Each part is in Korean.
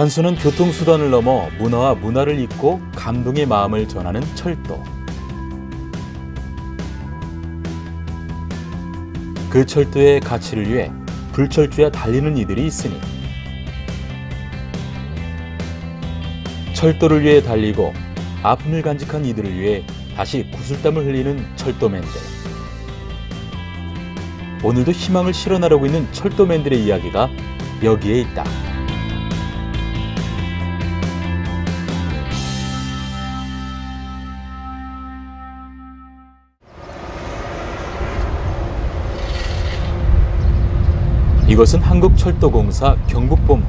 단순한 교통수단을 넘어 문화와 문화를 잇고 감동의 마음을 전하는 철도. 그 철도의 가치를 위해 불철주야 달리는 이들이 있으니 철도를 위해 달리고 아픔을 간직한 이들을 위해 다시 구슬땀을 흘리는 철도맨들. 오늘도 희망을 실현하려고 있는 철도맨들의 이야기가 여기에 있다. 이것은 한국철도공사 경북본부.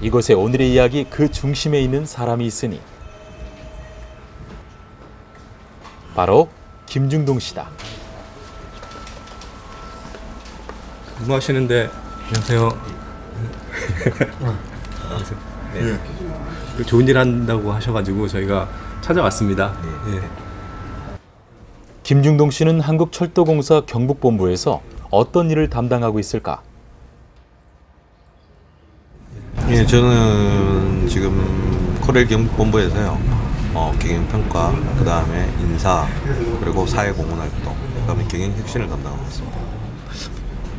이곳에 오늘의 이야기 그 중심에 있는 사람이 있으니 바로 김중동 씨다. 근무하시는데 안녕하세요. 네. 그 좋은 일 한다고 하셔가지고 저희가 찾아왔습니다. 예. 김중동 씨는 한국철도공사 경북본부에서 어떤 일을 담당하고 있을까? 예, 저는 지금 코레일 경북본부에서요. 어, 경영평가, 그 다음에 인사, 그리고 사회공헌활동, 그 다음에 경영혁신을 담당하고 있습니다.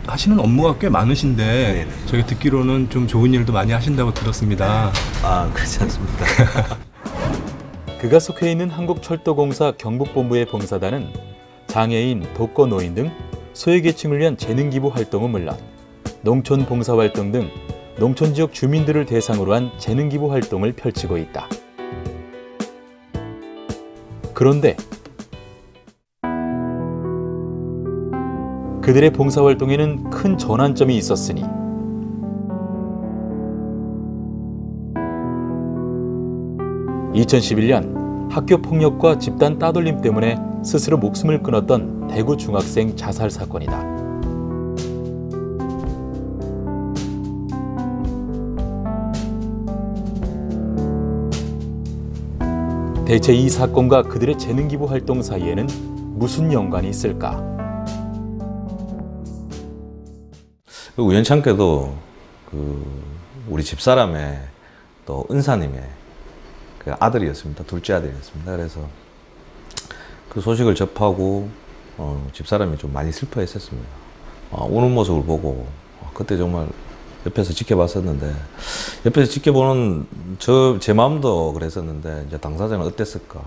하시는 업무가 꽤 많으신데 네네. 저희 듣기로는 좀 좋은 일도 많이 하신다고 들었습니다. 아, 그렇지 않습니다. 그가 속해 있는 한국철도공사 경북본부의 봉사단은 장애인, 독거 노인 등 소외계층을 위한 재능기부 활동은 물론 농촌 봉사활동 등 농촌 지역 주민들을 대상으로 한 재능기부 활동을 펼치고 있다. 그런데 그들의 봉사활동에는 큰 전환점이 있었으니 2011년 학교 폭력과 집단 따돌림 때문에 스스로 목숨을 끊었던 대구 중학생 자살 사건이다. 대체 이 사건과 그들의 재능 기부 활동 사이에는 무슨 연관이 있을까? 그 우연찮게도 그 우리 집사람의 또 은사님의 그 아들이었습니다. 둘째 아들이었습니다. 그래서 그 소식을 접하고 어, 집사람이 좀 많이 슬퍼했었습니다. 어, 우는 모습을 보고 어, 그때 정말 옆에서 지켜봤었는데 옆에서 지켜보는 저 제 마음도 그랬었는데 이제 당사자는 어땠을까?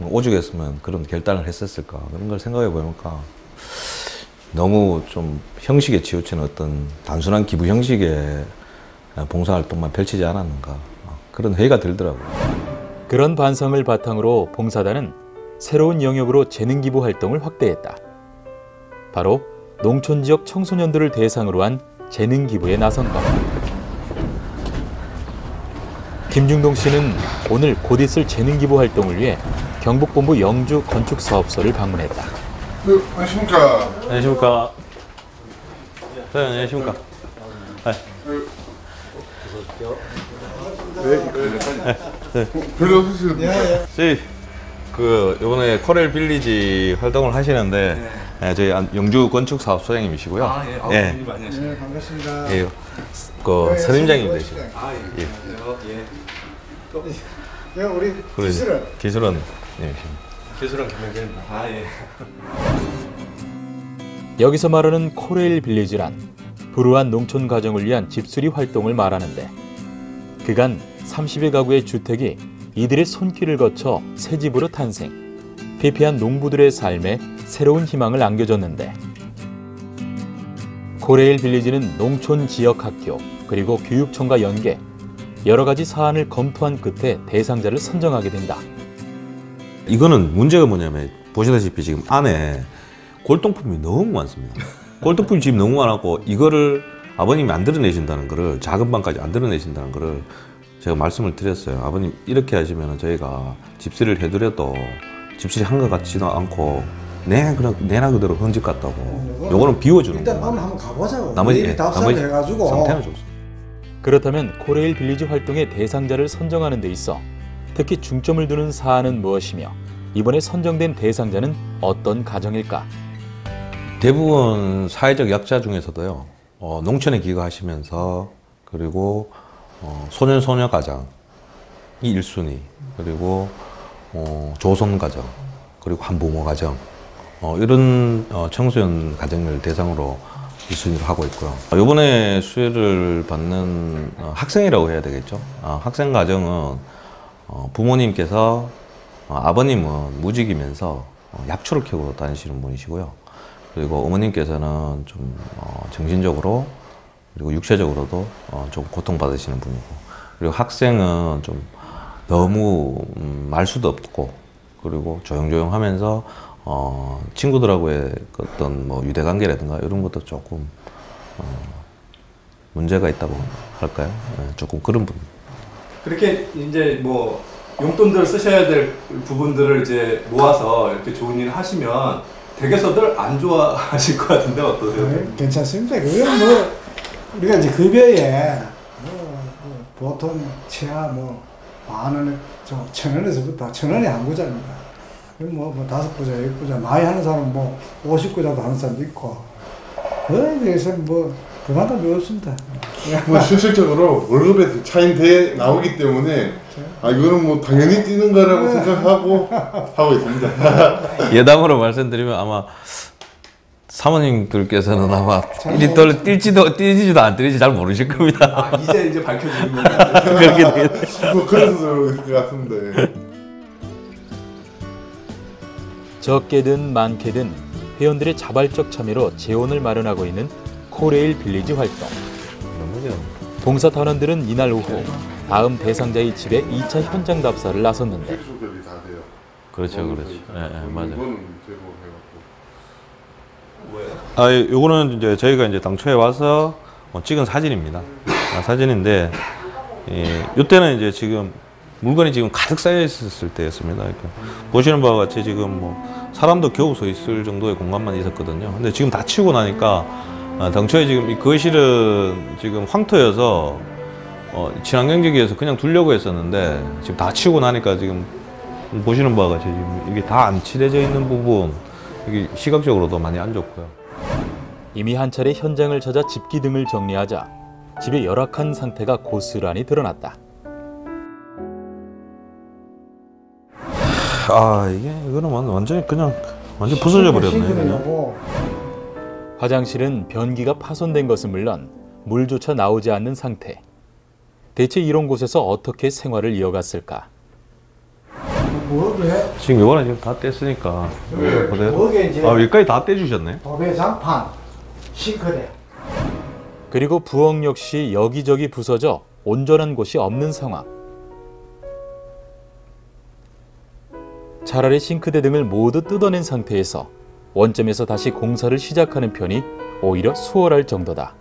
오죽했으면 그런 결단을 했었을까? 그런 걸 생각해 보니까 너무 좀 형식에 치우치는 어떤 단순한 기부 형식의 봉사활동만 펼치지 않았는가 그런 회의가 들더라고요. 그런 반성을 바탕으로 봉사단은 새로운 영역으로 재능 기부 활동을 확대했다. 바로 농촌 지역 청소년들을 대상으로 한 재능 기부에 나선 것. 김중동 씨는 오늘 곧 있을 재능 기부 활동을 위해 경북본부 영주 건축사업소를 방문했다. 네, 안녕하십니까. 안녕하십니까. 네, 안녕하십니까. 별로 없으세요? 저희 그 이번에 코렐 빌리지 활동을 하시는데 예, 저희 안- 영주 건축 사업 소장님이시고요. 아, 예. 아우, 예. 손님 많이 하시네요. 네, 반갑습니다. 예, 그 선임장님 되시고. 아, 예. 예. 안녕하세요. 예. 네, 우리 기술은 기술은 예. 기술은 김명재입니다. 아, 예. 여기서 말하는 코레일 빌리지란 불우한 농촌 가정을 위한 집수리 활동을 말하는데 그간 30여 가구의 주택이 이들의 손길을 거쳐 새 집으로 탄생, 피폐한 농부들의 삶에 새로운 희망을 안겨줬는데 코레일 빌리지는 농촌 지역 학교 그리고 교육청과 연계 여러 가지 사안을 검토한 끝에 대상자를 선정하게 된다. 이거는 문제가 뭐냐면 보시다시피 지금 안에 골동품이 너무 많습니다. 골동품이 지금 너무 많았고 이거를 아버님이 안 드러내신다는 거를 작은 방까지 안 드러내신다는 거를 제가 말씀을 드렸어요. 아버님 이렇게 하시면 저희가 집수리를 해드려도 집수리 한것 같지도 않고 내 그냥 내나 그대로 흔적 같다고. 요거는 비워주는 일단 거. 한번 한번 가보자고. 나머지 예, 나머지 해가지고 상태는 좋습니다. 그렇다면 코레일 빌리지 활동의 대상자를 선정하는 데 있어 특히 중점을 두는 사안은 무엇이며 이번에 선정된 대상자는 어떤 가정일까? 대부분 사회적 약자 중에서도요, 어, 농촌에 기거하시면서, 그리고, 어, 소년, 소녀 가정이 1순위, 그리고, 어, 조선 가정, 그리고 한부모 가정, 어, 이런 어, 청소년 가정을 대상으로 1순위로 하고 있고요. 어, 이번에 수혜를 받는 어, 학생이라고 해야 되겠죠. 아, 학생 가정은 어, 부모님께서 어, 아버님은 무직이면서 어, 약초를 캐고 다니시는 분이시고요. 그리고 어머님께서는 좀 어, 정신적으로 그리고 육체적으로도 어, 좀 고통받으시는 분이고 그리고 학생은 좀 너무 음, 말수도 없고 그리고 조용조용하면서 어, 친구들하고의 그 어떤 뭐 유대 관계라든가 이런 것도 조금 어, 문제가 있다고 할까요? 예, 조금 그런 분. 그렇게 이제 뭐 용돈들 쓰셔야 될 부분들을 이제 모아서 이렇게 좋은 일 하시면 댁에서들 안 좋아하실 것 같은데 어떠세요? 네, 괜찮습니다. 그건 뭐 우리가 이제 급여에 뭐, 뭐 보통 최하 뭐만 원에 저천 원에서부터 천 원에 한 구자입니다. 뭐, 뭐 다섯 구자, 열 구자, 많이 하는 사람 뭐 오십 구자도 하는 사람도 있고 그거에 대해서 뭐 그만큼 배웠습니다. 뭐 실질적으로 월급에 차인돼 나오기 때문에 아 이거는 뭐 당연히 뛰는 거라고 생각하고 하고 있습니다. 예담으로 말씀드리면 아마 사모님들께서는 아마 뛸떨 뛸지도 뛸지도 안 뛸지 잘 모르실 겁니다. 아, 이제 이제 밝혀지는 거예요. 그렇게 되겠 뭐 그래서 그럴 것. 예. 적게든 많게든 회원들의 자발적 참여로 재원을 마련하고 있는 코레일 빌리지 활동. 봉사 단원들은 이날 오후 다음 대상자의 집에 2차 현장 답사를 나섰는데 다 돼요. 그렇죠, 그렇죠. 예, 예, 맞아요. 이거는 제보 해갖고. 뭐예요? 아, 요거는 이제 저희가 이제 당초에 와서 어, 찍은 사진입니다. 아, 사진인데, 예, 요때는 이제 지금 물건이 지금 가득 쌓여 있었을 때였습니다. 그러니까 보시는 바와 같이 지금 뭐 사람도 겨우 서 있을 정도의 공간만 있었거든요. 근데 지금 다 치우고 나니까 아, 당초에 지금 이 거실은 지금 황토여서 어, 친환경적이어서 그냥 두려고 했었는데 지금 다 치우고 나니까 지금 보시는 바와 같이 지금 이게 다 안 칠해져 있는 부분 이게 시각적으로도 많이 안 좋고요. 이미 한 차례 현장을 찾아 집기 등을 정리하자 집의 열악한 상태가 고스란히 드러났다. 아 이게 이거는 완- 완전히 그냥 완전 부서져 버렸네 화장실은 변기가 파손된 것은 물론 물조차 나오지 않는 상태. 대체 이런 곳에서 어떻게 생활을 이어갔을까? 해? 지금 요거는 지금 다 뗐으니까 보세요. 거기에 이제 아 여기까지 다 떼주셨네. 도배장판, 싱크대 그리고 부엌 역시 여기저기 부서져 온전한 곳이 없는 상황. 차라리 싱크대 등을 모두 뜯어낸 상태에서 원점에서 다시 공사를 시작하는 편이 오히려 수월할 정도다.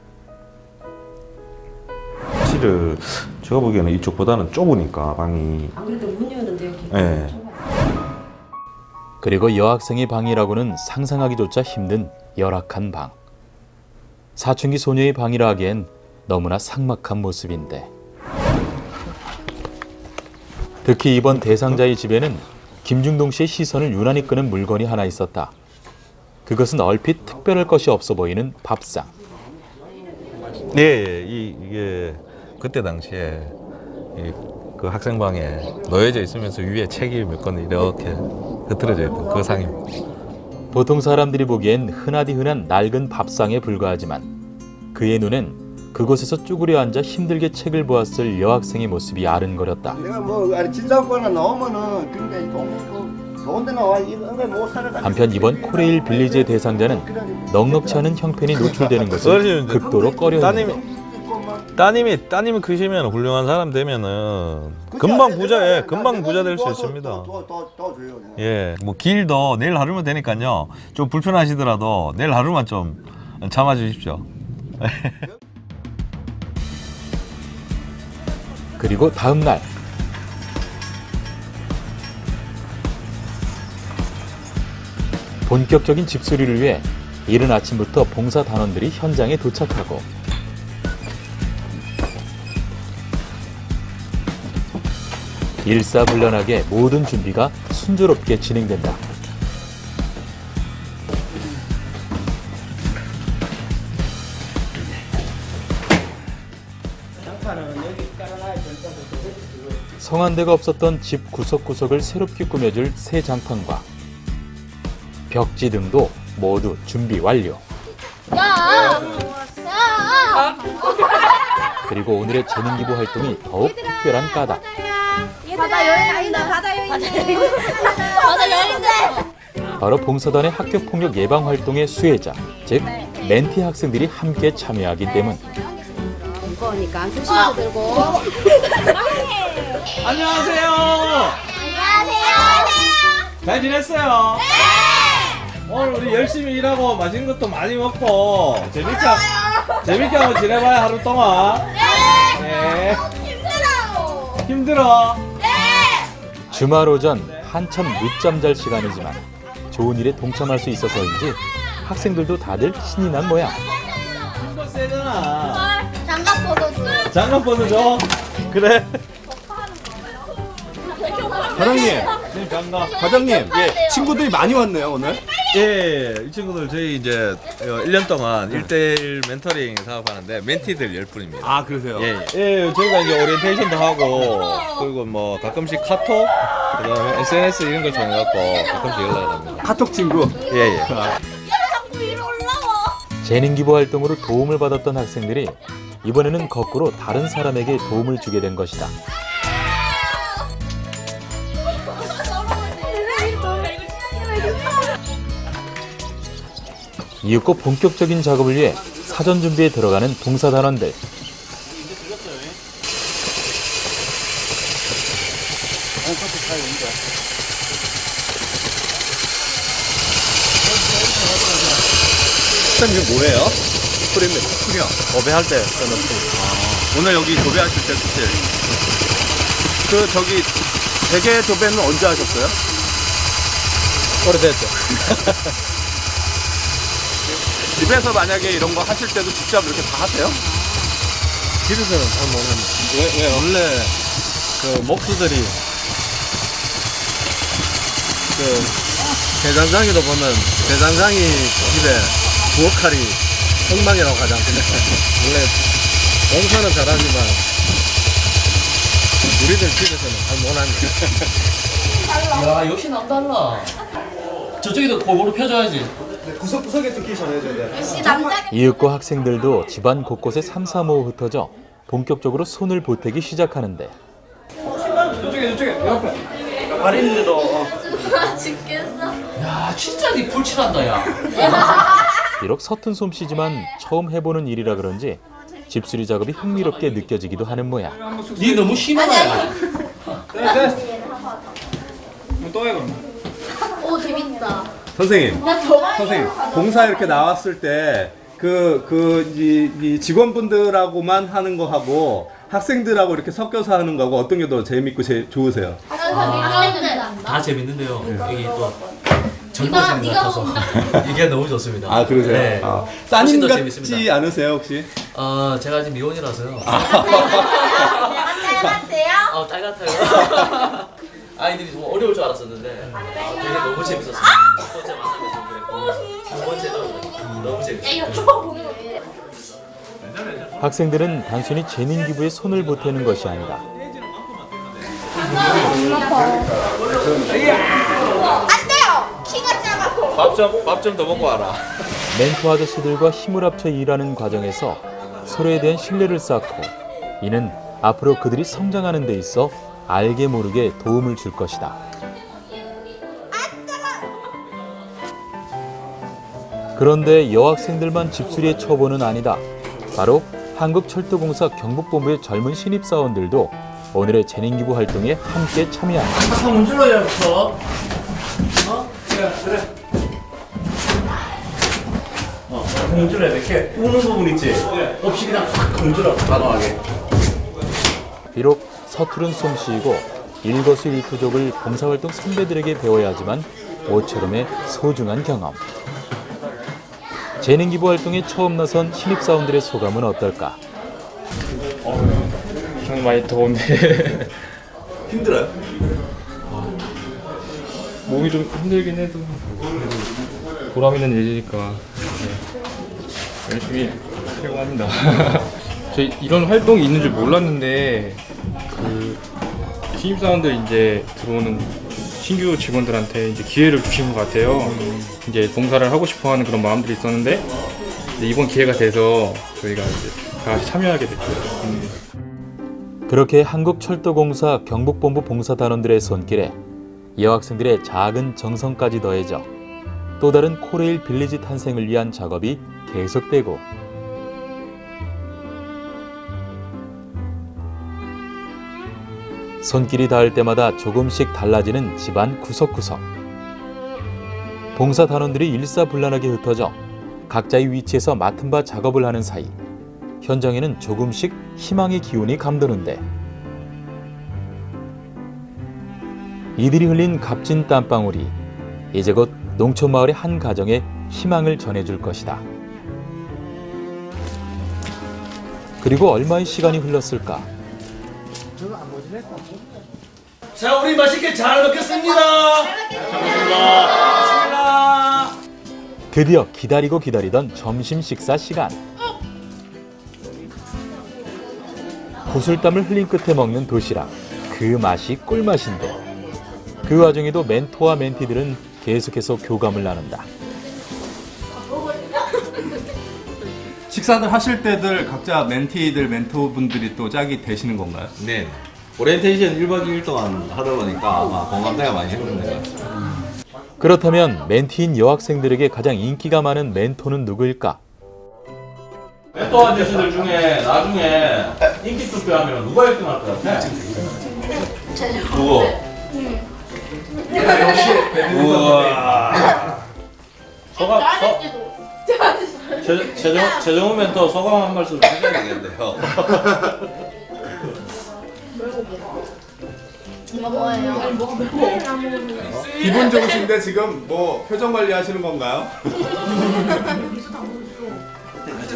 실을 제가 보기에는 이쪽보다는 좁으니까 방이. 안 그래도 문 여는데 여기 네. 그리고 여학생의 방이라고는 상상하기조차 힘든 열악한 방. 사춘기 소녀의 방이라 하기엔 너무나 삭막한 모습인데. 특히 이번 대상자의 집에는 김중동 씨의 시선을 유난히 끄는 물건이 하나 있었다. 그것은 얼핏 특별할 것이 없어 보이는 밥상. 네, 예, 이 이게 그때 당시에 이, 그 학생방에 놓여져 있으면서 위에 책이 몇 권 이렇게 흐트러져 있던 그 상입니다. 보통 사람들이 보기엔 흔하디 흔한 낡은 밥상에 불과하지만 그의 눈엔 그곳에서 쭈그려 앉아 힘들게 책을 보았을 여학생의 모습이 아른거렸다. 내가 뭐 진상권에 나오면은 그러니까 이 돈이 그 좋은 데 나와 이런 거못 살아가. 한편 이번 코레일 빌리지의 대상자는 넉넉치 않은 형편이 노출되는 것을 극도로 꺼려했는데 따님이 따님이 크시면 훌륭한 사람 되면은 금방 부자에 금방 부자 될 수 있습니다. 더더 줘요. 그냥. 예, 뭐 길도 내일 하루면 되니까요. 좀 불편하시더라도 내일 하루만 좀 참아 주십시오. 그리고 다음 날 본격적인 집수리를 위해 이른 아침부터 봉사 단원들이 현장에 도착하고 일사불란하게 모든 준비가 순조롭게 진행된다. 성한대가 없었던 집 구석구석을 새롭게 꾸며줄 새 장판과 벽지 등도 모두 준비 완료. 야! 야! 그리고 오늘의 재능 기부 활동이 더욱 특별한 까닭. 바다 여행인데 바다 여행인데 바다 여행인데 바로 봉사단의 학교 폭력 예방 활동의 수혜자, 즉 멘티 학생들이 함께 참여하기 때문. 무거우니까 조심해서 들고 안녕하세요. 안녕하세요 잘 지냈어요? 네. 오늘 우리 열심히 일하고 맛있는 것도 많이 먹고 재밌게 재밌게 한번 지내봐요 하루 동안. 네. 힘들어요 힘들어. 주말 오전 한참 늦잠 잘 시간이지만 좋은 일에 동참할 수 있어서인지 학생들도 다들 신이 난 모양. 힘도 세잖아. 장갑 벗어줘 장갑 벗어줘. 그래. 과장님, 네, 장갑. 과장님, 예, 친구들이 많이 왔네요 오늘. 예, 이 친구들 저희 이제 1년 동안 1대1 멘토링 사업하는데 멘티들 10분입니다. 아 그러세요? 예, 예. 예, 저희가 이제 오리엔테이션도 하고 그리고 뭐 가끔씩 카톡 그다음에 SNS 이런 걸 통해 갖고 가끔씩 연락을 합니다. 카톡 친구. 예, 예. 올라와 재능 기부 활동으로 도움을 받았던 학생들이 이번에는 거꾸로 다른 사람에게 도움을 주게 된 것이다. 이윽고 본격적인 작업을 위해 사전 준비에 들어가는 봉사단원들. 선생님 뭐예요? 풀입니다. 풀이요. 도배할 때 쓰는 풀. 오늘 여기 도배하실 때 쓰실. 그 저기 대게 도배는 언제 하셨어요? 오래됐죠. 집에서 만약에 이런 거 하실 때도 직접 이렇게 다 하세요? 집에서는 잘 모르는데. 왜, 왜? 원래 그 목수들이 그 대장장이도 보면 대장장이 집에 부엌칼이 엉망이라고 하지 않습니까? 원래 공사는 잘하지만 우리들 집에서는 잘 못합니다. 야 역시 남달라 저쪽에도 골고루 펴줘야지 역시 남자 이윽고 학생들도 집안 곳곳에 삼삼오오 흩어져 본격적으로 손을 보태기 시작하는데. 죽겠어? 야 진짜 니 불칠한다 야. 비록 서툰 솜씨지만 처음 해보는 일이라 그런지 집수리 작업이 흥미롭게 느껴지기도 하는 모양. 니 너무 심하다 야. 오 재밌다 선생님, 선생님, 봉사 이렇게 나왔을 때 그, 그, 이, 이 직원분들하고만 하는 거 하고 학생들하고 이렇게 섞여서 하는 거하고 어떤 게 더 재밌고 제, 좋으세요? 다 재밌는데요 여기 또 젊어지는 것 같아서 이게 너무 좋습니다 아, 그러세요? 네. 아, 훨씬 따님 더 같지 재밌습니다. 않으세요, 혹시? 어 제가 지금 미혼이라서요 내가 닮았대요? 아, 딸 같아요 아이들이 좀 어려울 줄 알았었는데 아, 되게 너무 재밌었어요. 첫 번째 만나면서 그랬고 두 번째도 너무 재밌었어요? 학생들은 단순히 재능 기부에 손을 보태는 것이 아니라 안 돼요! 키가 작아 밥좀 밥 좀 더 먹고 와라. 멘토 아저씨들과 힘을 합쳐 일하는 과정에서 서로에 대한 신뢰를 쌓고 이는 앞으로 그들이 성장하는 데 있어 알게 모르게 도움을 줄 것이다. 그런데 여학생들만 집수리의 초보는 아니다. 바로 한국철도공사 경북본부의 젊은 신입사원들도 오늘의 재능기부 활동에 함께 참여한다. 성질러야 어? 어? 공주를 이렇게 우는 부분 있지? 없이 그냥 확 공주라고 단호하게. 비록 서투른 솜씨이고 일거수일투족을 봉사활동 선배들에게 배워야 하지만 모처럼의 소중한 경험. 재능 기부 활동에 처음 나선 신입 사원들의 소감은 어떨까? 저는 많이 더운데 힘들어요? 몸이 좀 힘들긴 해도 보람 있는 일이니까 네. 열심히 하려고 합니다. 저희 이런 활동이 있는 줄 몰랐는데 그 신입사원들 이제 들어오는 신규 직원들한테 이제 기회를 주신 것 같아요. 이제 봉사를 하고 싶어 하는 그런 마음들이 있었는데 이번 기회가 돼서 저희가 이제 다 같이 참여하게 됐죠. 음. 그렇게 한국철도공사 경북본부 봉사단원들의 손길에 여학생들의 작은 정성까지 더해져 또 다른 코레일 빌리지 탄생을 위한 작업이 계속되고 손길이 닿을 때마다 조금씩 달라지는 집안 구석구석. 봉사 단원들이 일사불란하게 흩어져 각자의 위치에서 맡은 바 작업을 하는 사이 현장에는 조금씩 희망의 기운이 감도는데 이들이 흘린 값진 땀방울이 이제 곧 농촌 마을의 한 가정에 희망을 전해줄 것이다. 그리고 얼마의 시간이 흘렀을까? 자, 우리 맛있게 잘 먹겠습니다. 감사합니다. 드디어 기다리고 기다리던 점심 식사 시간. 구슬땀을 흘린 끝에 먹는 도시락. 그 맛이 꿀맛인데. 그 와중에도 멘토와 멘티들은 계속해서 교감을 나눈다. 식사들 하실 때들 각자 멘티들 멘토분들이 또 짝이 되시는 건가요? 네. 오리엔테이션 1박 2일 동안 하다 보니까 아마 공감대가 많이 형성된 것 같습니다. 그렇다면 멘티인 여학생들에게 가장 인기가 많은 멘토는 누구일까? 멘토 아저씨들 중에 나중에 인기 투표하면 누가 1등 할 것 같아? 누구? 우와. 소감, 소, 최, 최정, 최정우 멘토 소감 한 말씀 해줘야 되겠는데요. 이거 뭐예요? 기분 좋으신데 지금 뭐 표정 관리 하시는 건가요?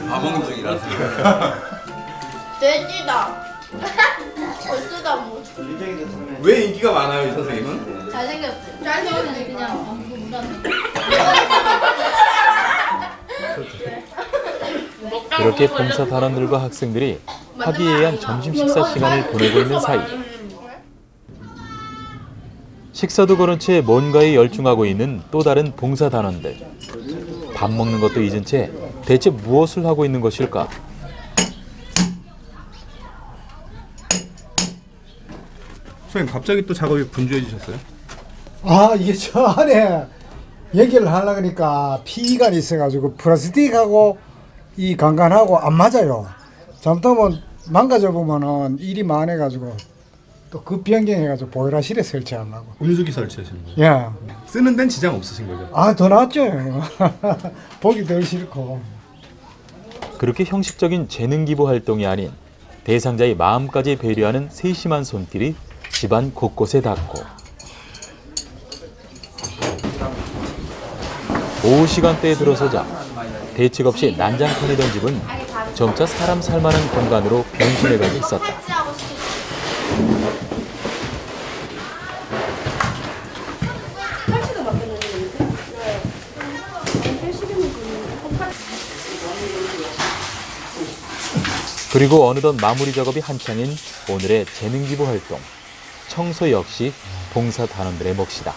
밥 먹는 중이라서. 돼지다. 벌써다 뭐왜 인기가 많아요 이 선생님은? 잘생겼어요. 잘생겼어요. 그냥 아무도 못하 그렇게 봉사 단원들과 학생들이 화기애애한 점심 식사 시간을 보내고 있는 사이 식사도 그런 채 뭔가에 열중하고 있는 또 다른 봉사 단원들 밥 먹는 것도 잊은 채 대체 무엇을 하고 있는 것일까? 선생님 갑자기 또 작업이 분주해지셨어요? 아 이게 저 안에 얘기를 하려 그러니까 피가 있어가지고 플라스틱하고 이 강간하고 안 맞아요. 잘못하면 망가져 보면은 일이 많아가지고 또 급 변경해가지고 보일러실에 설치하려고. 온수기 설치하시는 거예요? 예. 쓰는 데는 지장 없으신 거죠? 아 더 낫죠. 보기 덜 싫고. 그렇게 형식적인 재능 기부 활동이 아닌 대상자의 마음까지 배려하는 세심한 손길이 집안 곳곳에 닿고 오후 시간대에 들어서자 대책 없이 난장판이던 집은 점차 사람 살만한 공간으로 변신해가고 있었다. 그리고 어느덧 마무리 작업이 한창인 오늘의 재능 기부 활동. 청소 역시 봉사 단원들의 몫이다.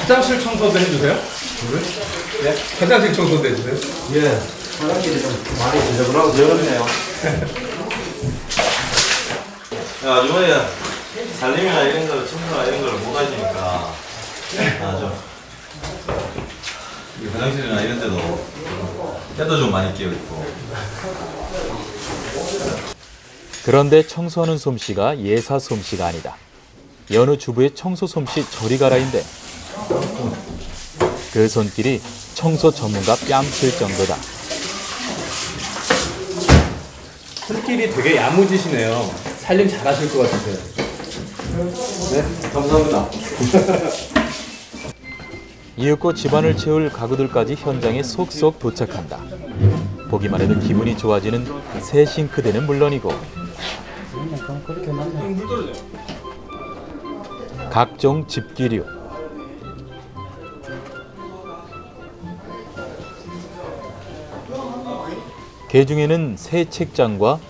화장실 청소도 해주세요? 네? 화장실 청소도 해주세요? 예. 화장실이 좀 많이 지저분하고 더럽네요. 야, 아주머니가 살림이나 이런 걸, 청소나 이런 걸 못 하시니까. 아, 좀. 이 화장실이나 이런 데도 때도 좀 많이 끼어있고. 그런데 청소하는 솜씨가 예사 솜씨가 아니다. 여느 주부의 청소 솜씨 저리 가라인데 그 손길이 청소 전문가 뺨칠 정도다. 손길이 되게 야무지시네요. 살림 잘하실 것 같으세요. 네, 감사합니다. 이윽고 집안을 채울 가구들까지 현장에 속속 도착한다. 보기만 해도 기분이 좋아지는 새 싱크대는 물론이고 각종 집기류 개 중에는 새 책장과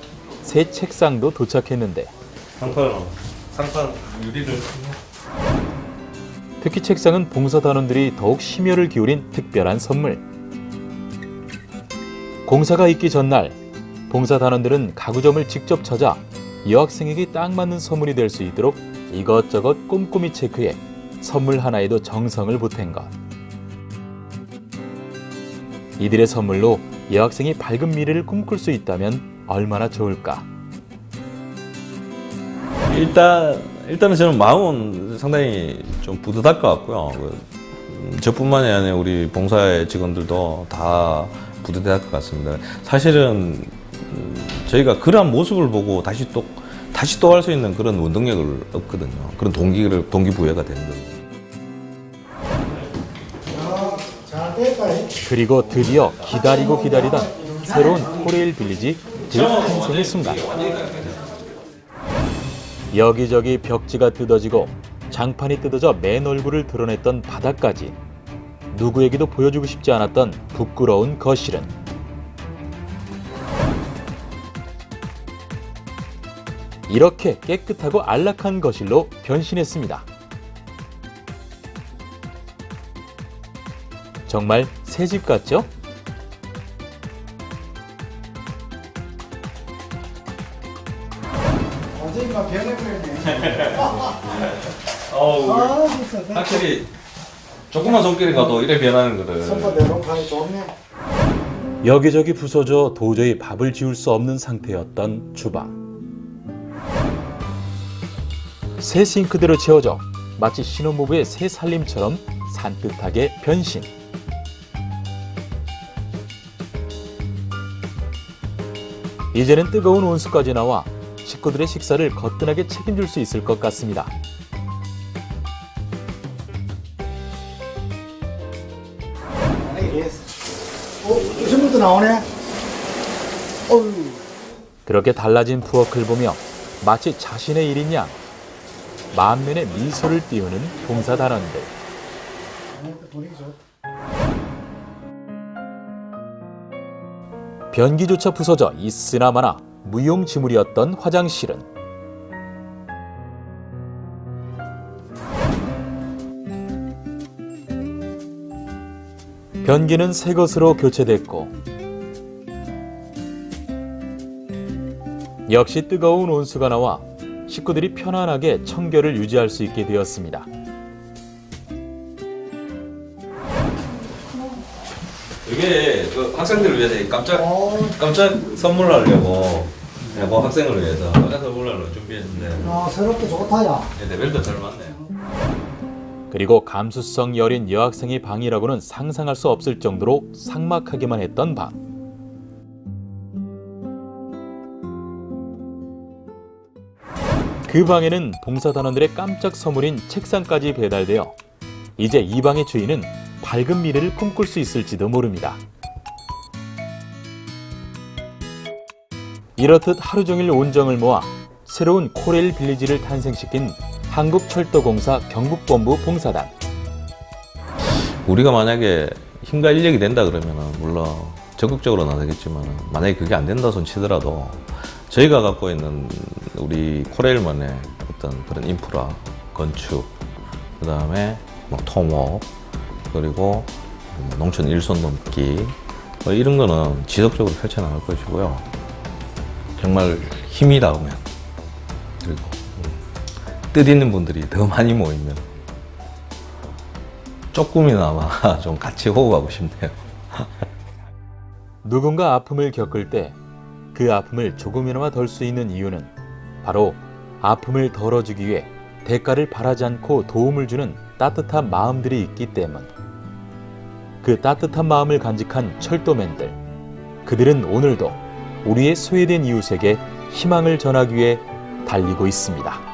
새 책상도 도착했는데 상판 상판 유리를 특히 책상은 봉사단원들이 더욱 심혈을 기울인 특별한 선물. 공사가 있기 전날 봉사단원들은 가구점을 직접 찾아 여학생에게 딱 맞는 선물이 될 수 있도록 이것저것 꼼꼼히 체크해 선물 하나에도 정성을 보탠 것. 이들의 선물로 여학생이 밝은 미래를 꿈꿀 수 있다면 얼마나 좋을까. 일단 일단은 저는 마음은 상당히 좀 뿌듯할 것 같고요. 그, 음, 저뿐만이 아니라 우리 봉사의 직원들도 다 뿌듯할 것 같습니다. 사실은 음, 저희가 그러한 모습을 보고 다시 또 다시 또 할 수 있는 그런 원동력을 얻거든요. 그런 동기를 동기부여가 되는 거예요. 그리고 드디어 기다리고 기다리던 새로운 코레일 빌리지 대탄생의 순간. 여기저기 벽지가 뜯어지고 장판이 뜯어져 맨 얼굴을 드러냈던 바닥까지 누구에게도 보여주고 싶지 않았던 부끄러운 거실은 이렇게 깨끗하고 안락한 거실로 변신했습니다. 정말 새집 같죠? 완전히 막 변해버렸네. 어우, 아, 진짜. 확실히 조그만 손길이 가도 이래 변하는 거를 손바 내려놓고 좋네. 여기저기 부서져 도저히 밥을 지울 수 없는 상태였던 주방. 새 싱크대로 채워져 마치 신혼부부의 새 살림처럼 산뜻하게 변신. 이제는 뜨거운 온수까지 나와 식구들의 식사를 거뜬하게 책임질 수 있을 것 같습니다. 어, 선물도 나오네. 어휴. 그렇게 달라진 부엌을 보며 마치 자신의 일인 양 만면에 미소를 띄우는 봉사단원들. 변기조차 부서져 있으나 마나 무용지물이었던 화장실은 변기는 새 것으로 교체됐고 역시 뜨거운 온수가 나와 식구들이 편안하게 청결을 유지할 수 있게 되었습니다. 이게 그 학생들을 위해서 깜짝 어, 깜짝 선물을 하려고 네, 뭐 학생을 위해서 깜짝 선물을 준비했는데 아, 새롭게 좋다, 야. 레벨도 잘 맞네요. 그리고 감수성 여린 여학생의 방이라고는 상상할 수 없을 정도로 삭막하기만 했던 방. 그 방에는 봉사단원들의 깜짝 선물인 책상까지 배달되어 이제 이 방의 주인은 밝은 미래를 꿈꿀 수 있을지도 모릅니다. 이렇듯 하루 종일 온정을 모아 새로운 코레일 빌리지를 탄생시킨 한국철도공사 경북본부 봉사단. 우리가 만약에 힘과 인력이 된다 그러면은 물론 적극적으로 나서겠지만 만약에 그게 안 된다 손 치더라도 저희가 갖고 있는 우리 코레일만의 어떤 그런 인프라, 건축, 그 다음에 뭐 토목, 그리고 농촌 일손 돕기 뭐 이런 거는 지속적으로 펼쳐나갈 것이고요. 정말 힘이 닿으면 그리고 뜻 있는 분들이 더 많이 모이면 조금이나마 좀 같이 호흡하고 싶네요. 누군가 아픔을 겪을 때 그 아픔을 조금이나마 덜 수 있는 이유는 바로 아픔을 덜어주기 위해 대가를 바라지 않고 도움을 주는 따뜻한 마음들이 있기 때문. 그 따뜻한 마음을 간직한 철도맨들. 그들은 오늘도 우리의 소외된 이웃에게 희망을 전하기 위해 달리고 있습니다.